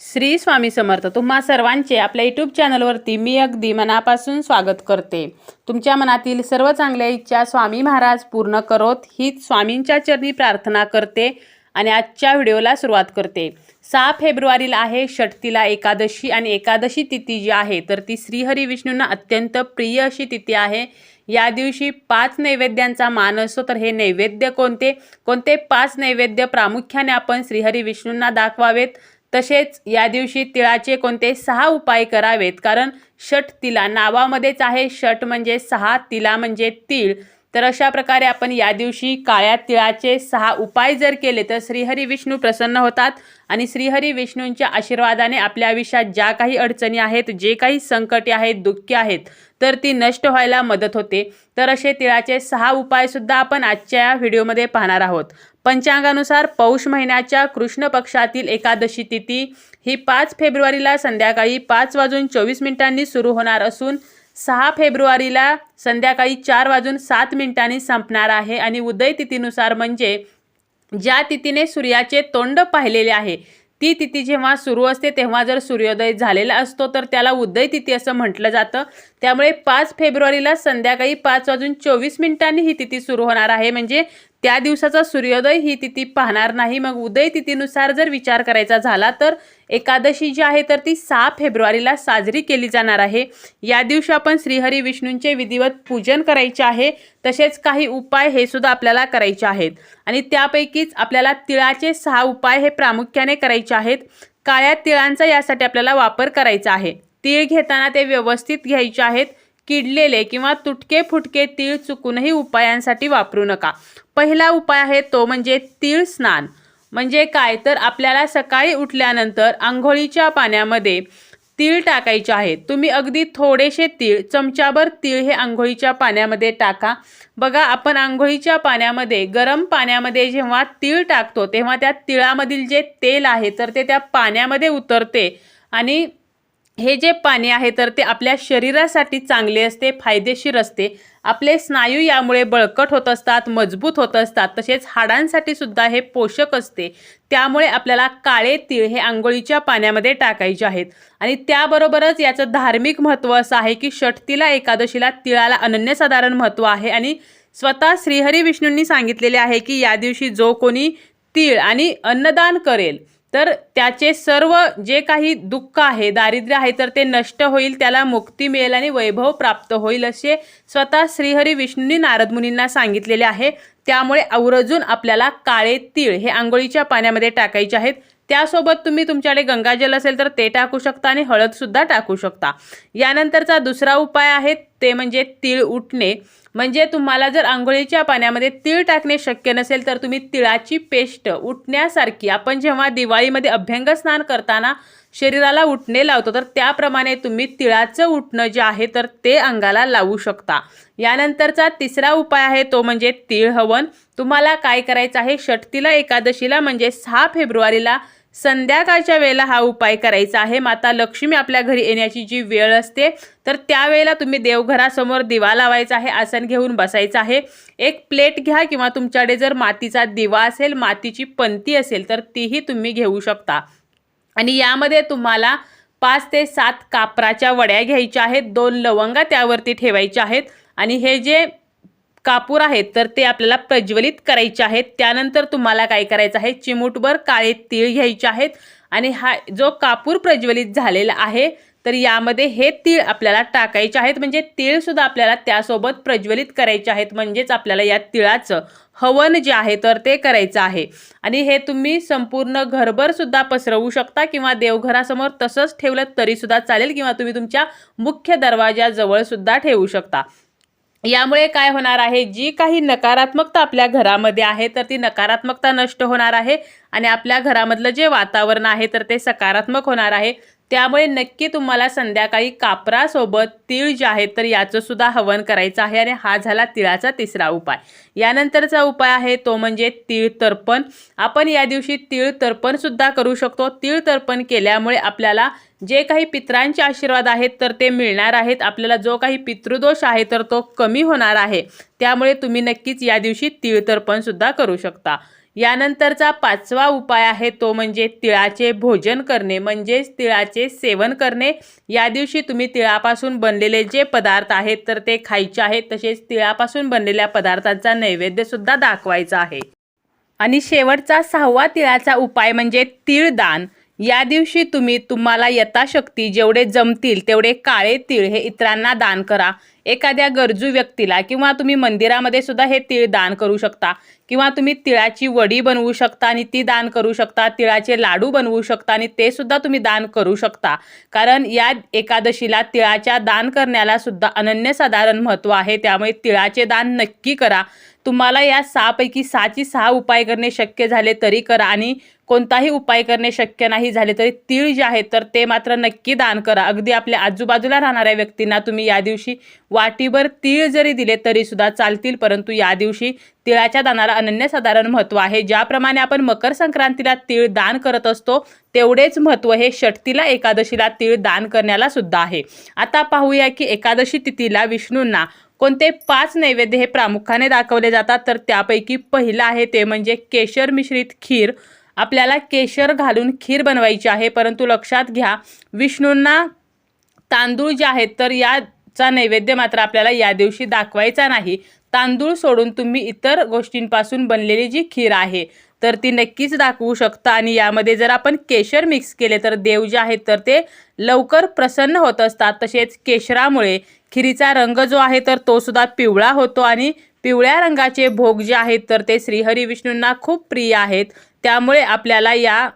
श्री स्वामी समर्थ तुम्हा सर्वांचे आपल्या यूट्यूब चॅनलवरती मी अगदी मनापासून स्वागत करते. तुमच्या मनातील सर्व चांगल्या इच्छा स्वामी महाराज पूर्ण करोत हीच स्वामींच्या चरणी प्रार्थना करते आणि आजच्या व्हिडिओला सुरुवात करते. सहा फेब्रुवारीला आहे षटतीला एकादशी आणि एकादशी तिथी जी आहे तर ती श्रीहरी विष्णूंना अत्यंत प्रिय अशी तिथी आहे. या दिवशी पाच नैवेद्यांचा मान असतो तर हे नैवेद्य कोणते? कोणते पाच नैवेद्य प्रामुख्याने आपण श्रीहरी विष्णूंना दाखवावेत? तसेच या दिवशी तिळाचे कोणते सहा उपाय करावेत? कारण षट तिला नावामध्येच आहे. षट म्हणजे सहा तिला म्हणजे तीळ. तर अशा प्रकारे आपण या दिवशी काळ्या तिळाचे सहा उपाय जर केले तर श्रीहरी विष्णू प्रसन्न होतात. आणि श्रीहरी विष्णूंच्या आशीर्वादाने आपल्या आयुष्यात ज्या काही अडचणी आहेत जे काही संकटे आहेत दुःखे आहेत तर ती नष्ट व्हायला मदत होते. तर असे तिळाचे सहा उपायसुद्धा आपण आजच्या या व्हिडिओमध्ये पाहणार आहोत. पंचांगानुसार पौष महिन्याच्या कृष्ण पक्षातील एकादशी तिथी ही पाच फेब्रुवारीला संध्याकाळी पाच वाजून चोवीस मिनिटांनी सुरू होणार असून सहा फेब्रुवारीला संध्याकाळी चार वाजून सात मिनिटांनी संपणार आहे आणि उदय तिथीनुसार म्हणजे ज्या तिथीने सूर्याचे तोंड पाहिलेले आहे ती तिथी जेव्हा सुरू असते तेव्हा जर सूर्योदय झालेला असतो तर त्याला उदय तिथी असं म्हटलं जातं. त्यामुळे पाच फेब्रुवारीला संध्याकाळी पाच वाजून चोवीस मिनिटांनी ही तिथी सुरू होणार आहे. म्हणजे त्या दिवसाचा सूर्योदय ही तिथी पाहणार नाही. मग उदय तिथीनुसार जर विचार करायचा झाला तर एकादशी जी आहे तर ती सहा फेब्रुवारीला साजरी केली जाणार आहे. या दिवशी आपण श्रीहरी विष्णूंचे विधिवत पूजन करायचे आहे. तसेच काही उपाय हे सुद्धा आपल्याला करायचे आहेत. आणि त्यापैकीच आपल्याला तिळाचे सहा उपाय हे प्रामुख्याने करायचे आहेत. काळ्या तिळांचा यासाठी आपल्याला वापर करायचा आहे. तीळ घेताना ते व्यवस्थित घ्यायचे आहेत. किडलेले किंवा तुटके फुटके तीळ चुकूनही उपायांसाठी वापरू नका. पहिला उपाय आहे तो म्हणजे तीळ स्नान. म्हणजे काय? तर आपल्याला सकाळी उठल्यानंतर आंघोळीच्या पाण्यामध्ये तीळ टाकायचे आहेत तुम्ही अगदी थोडेसे तीळ चमच्याभर तीळ हे आंघोळीच्या पाण्यामध्ये टाका. बघा आपण आंघोळीच्या पाण्यामध्ये गरम पाण्यामध्ये जेव्हा तीळ टाकतो तेव्हा त्या तिळामधील जे तेल आहे तर ते त्या पाण्यामध्ये उतरते आणि हे जे पाणी आहे तर ते आपल्या शरीरासाठी चांगले असते फायदेशीर असते. आपले स्नायू यामुळे बळकट होत असतात मजबूत होत असतात. तसेच हाडांसाठी सुद्धा हे पोषक असते. त्यामुळे आपल्याला काळे तीळ हे आंघोळीच्या पाण्यामध्ये टाकायचे आहेत. आणि त्याबरोबरच याचं धार्मिक महत्त्व असं आहे की षटतीला एकादशीला तिळाला अनन्यसाधारण महत्त्व आहे. आणि स्वतः श्रीहरी विष्णूंनी सांगितलेले आहे की या दिवशी जो कोणी तीळ आणि अन्नदान करेल तर त्याचे सर्व जे काही दुःख आहे दारिद्र्य आहे तर ते नष्ट होईल त्याला मुक्ती मिळेल आणि वैभव प्राप्त होईल असे स्वतः श्रीहरी विष्णूंनी नारद मुनींना सांगितलेले आहे. त्यामुळे आवर्जून आपल्याला काळे तीळ हे आंघोळीच्या पाण्यामध्ये टाकायचे आहेत. त्यासोबत तुम्ही तुमच्याकडे गंगाजल असेल तर ते टाकू शकता आणि हळदसुद्धा टाकू शकता. यानंतरचा दुसरा उपाय आहे ते म्हणजे तीळ उठणे. म्हणजे तुम्हाला जर आंघोळीच्या पाण्यामध्ये तीळ टाकणे शक्य नसेल तर तुम्ही तिळाची पेस्ट उठण्यासारखी आपण जेव्हा दिवाळीमध्ये अभ्यंग स्नान करताना शरीराला उठणे लावतो तर त्याप्रमाणे तुम्ही तिळाचं उठणं जे आहे तर ते अंगाला लावू शकता. यानंतरचा तिसरा उपाय आहे तो म्हणजे तिळ हवन. तुम्हाला काय करायचं आहे षटतीला एकादशीला म्हणजे सहा फेब्रुवारीला संध्याकाळच्या वेळेला हा उपाय करायचा आहे. माता लक्ष्मी आपल्या घरी येण्याची जी वेळ असते तर त्यावेळेला तुम्ही देवघरासमोर दिवा लावायचा आहे आसन घेऊन बसायचं आहे. एक प्लेट घ्या किंवा तुमच्याकडे जर मातीचा दिवा असेल मातीची पंती असेल तर तीही तुम्ही घेऊ शकता. आणि यामध्ये तुम्हाला पाच ते सात कापराच्या वड्या घ्यायच्या आहेत दोन लवंगा त्यावरती ठेवायच्या आहेत. आणि हे जे कापूर आहेत तर ते आपल्याला प्रज्वलित करायचे आहेत. त्यानंतर तुम्हाला काय करायचं आहे? चिमूटभर काळे तीळ घ्यायचे आहेत. आणि हा जो कापूर प्रज्वलित झालेला आहे तर यामध्ये हे तीळ आपल्याला टाकायचे आहेत. म्हणजे तीळसुद्धा आपल्याला त्यासोबत प्रज्वलित करायचे आहेत. म्हणजेच आपल्याला या तिळाचं हवन जे आहे तर ते करायचं आहे. आणि हे तुम्ही संपूर्ण घरभरसुद्धा पसरवू शकता किंवा देवघरासमोर तसंच ठेवलं तरीसुद्धा चालेल किंवा तुम्ही तुमच्या मुख्य दरवाजाजवळसुद्धा ठेवू शकता. यामुळे काय होणार आहे? जी काही नकारात्मकता आपल्या घरामध्ये आहे तर ती नकारात्मकता नष्ट होणार आहे आणि आपल्या घरामधलं जे वातावरण आहे तर ते सकारात्मक होणार आहे. त्यामुळे नक्की तुम्हाला संध्याकाळी कापरासोबत तीळ जे आहेत तर याचं सुद्धा हवन करायचं आहे आणि हा झाला तिळाचा तिसरा उपाय. यानंतरचा उपाय आहे तो म्हणजे तीळ तर्पण. आपण या दिवशी तीळ तर्पण सुद्धा करू शकतो. तीळ तर्पण केल्यामुळे आपल्याला जे काही पित्रांचे आशीर्वाद आहेत तर ते मिळणार आहेत. आपल्याला जो काही पितृदोष आहे तर तो कमी होणार आहे. त्यामुळे तुम्ही नक्कीच या दिवशी तिळतर्पणसुद्धा करू शकता. यानंतरचा पाचवा उपाय आहे तो म्हणजे तिळाचे भोजन करणे म्हणजेच तिळाचे सेवन करणे. या दिवशी तुम्ही तिळापासून बनलेले जे पदार्थ आहेत तर ते खायचे आहेत. तसेच तिळापासून बनलेल्या पदार्थांचा नैवेद्यसुद्धा दाखवायचा आहे. आणि शेवटचा सहावा तिळाचा उपाय म्हणजे तिळदान. या दिवशी तुम्ही तुम्हाला यथाशक्ती जेवढे जमतील तेवढे काळे तीळ हे इतरांना दान करा. एखाद्या गरजू व्यक्तीला किंवा तुम्ही मंदिरामध्ये सुद्धा हे तीळ दान करू शकता. किंवा तुम्ही तिळाची वडी बनवू शकता आणि ती दान करू शकता तिळाचे लाडू बनवू शकता आणि ते सुद्धा तुम्ही दान करू शकता. कारण या एकादशीला तिळाच्या दान करण्याला सुद्धा अनन्यसाधारण महत्त्व आहे. त्यामुळे तिळाचे दान नक्की करा. तुम्हाला या सहापैकी सहाची सहा उपाय करणे शक्य झाले तरी करा आणि कोणताही उपाय करणे शक्य नाही झाले तरी तीळ जे आहेत तर ते मात्र नक्की दान करा. अगदी आपल्या आजूबाजूला राहणाऱ्या व्यक्तींना तुम्ही या दिवशी वाटीभर तीळ जरी दिले तरी सुद्धा चालतील परंतु या दिवशी तिळाच्या दानाला अनन्यसाधारण महत्त्व आहे. ज्याप्रमाणे आपण मकर संक्रांतीला तीळ दान करत असतो तेवढेच महत्त्व हे षटतीला एकादशीला तीळ दान करण्याला सुद्धा आहे. आता पाहूया की एकादशी तिथीला विष्णूंना कोणते पाच नैवेद्य हे प्रामुख्याने दाखवले जातात. तर त्यापैकी पहिलं आहे ते म्हणजे केशर मिश्रित खीर. आपल्याला केशर घालून खीर बनवायची आहे परंतु लक्षात घ्या विष्णूंना तांदूळ जे आहेत तर या चा नैवेद्य मात्र आपल्याला या दिवशी दाखवायचा नाही. तांदूळ सोडून तुम्ही इतर गोष्टींपासून बनलेली जी खीर आहे तर ती नक्कीच दाखवू शकता. आणि यामध्ये जर आपण केशर मिक्स केले तर देव जे आहेत तर ते लवकर प्रसन्न होत असतात. तसेच केशरामुळे खिरीचा रंग जो आहे तर तो सुद्धा पिवळा होतो. आणि पिवळ्या रंगाचे भोग जे आहेत तर ते श्रीहरी विष्णूंना खूप प्रिय आहेत. त्यामुळे आपल्याला या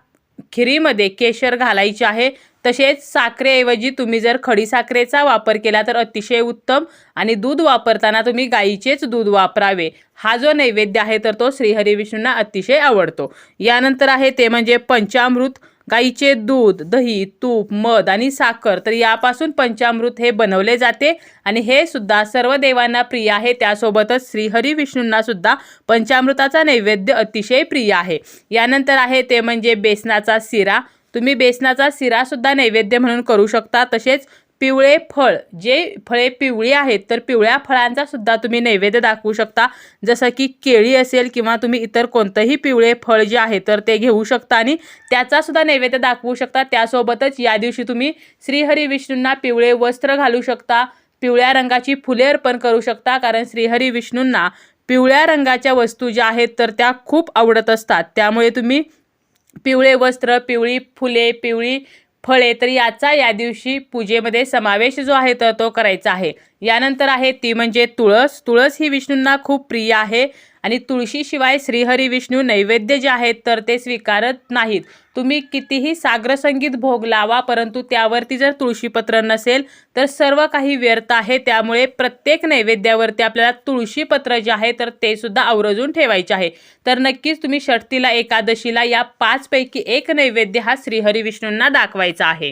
खिरीमध्ये केशर घालायचे आहे. तसेच साखरेऐवजी तुम्ही जर खडीसाखरेचा वापर केला तर अतिशय उत्तम आणि दूध वापरताना तुम्ही गाईचेच दूध वापरावे. हा जो नैवेद्य आहे तर तो श्रीहरी विष्णूंना अतिशय आवडतो. यानंतर आहे ते म्हणजे पंचामृत. गाईचे दूध दही तूप मध आणि साखर. तर यापासून पंचामृत हे बनवले जाते. आणि हे सुद्धा सर्व देवांना प्रिय आहे. त्यासोबतच श्रीहरी विष्णूंना सुद्धा पंचामृताचा नैवेद्य अतिशय प्रिय आहे. यानंतर आहे ते म्हणजे बेसनाचा शिरा. तुम्ही बेसनाचा सिरासुद्धा नैवेद्य म्हणून करू शकता. तसेच पिवळे फळ जे फळे पिवळी आहेत तर पिवळ्या फळांचा सुद्धा तुम्ही नैवेद्य दाखवू शकता. जसं की केळी असेल किंवा तुम्ही इतर कोणतंही पिवळे फळ जे आहे तर ते घेऊ शकता आणि त्याचा सुद्धा नैवेद्य दाखवू शकता. त्यासोबतच या दिवशी तुम्ही श्रीहरी विष्णूंना पिवळे वस्त्र घालू शकता पिवळ्या रंगाची फुले अर्पण करू शकता कारण श्रीहरी विष्णूंना पिवळ्या रंगाच्या वस्तू ज्या आहेत तर त्या खूप आवडत असतात. त्यामुळे तुम्ही पिवळे वस्त्र पिवळी फुले पिवळी फळे तर याचा या दिवशी पूजेमध्ये समावेश जो आहे तर तो करायचा आहे. यानंतर आहे ती म्हणजे तुळस. तुळस ही विष्णूंना खूप प्रिय आहे आणि तुळशीशिवाय श्रीहरी विष्णू नैवेद्य जे आहेत तर ते स्वीकारत नाहीत. तुम्ही कितीही सागरसंगीत भोग लावा परंतु त्यावरती जर तुळशीपत्र नसेल तर सर्व काही व्यर्थ आहे. त्यामुळे प्रत्येक नैवेद्यावरती आपल्याला तुळशीपत्र जे आहे तर ते सुद्धा आवर्जून ठेवायचे आहे. तर नक्कीच तुम्ही षष्टीला एकादशीला या पाचपैकी एक नैवेद्य हा श्रीहरी विष्णूंना दाखवायचा आहे.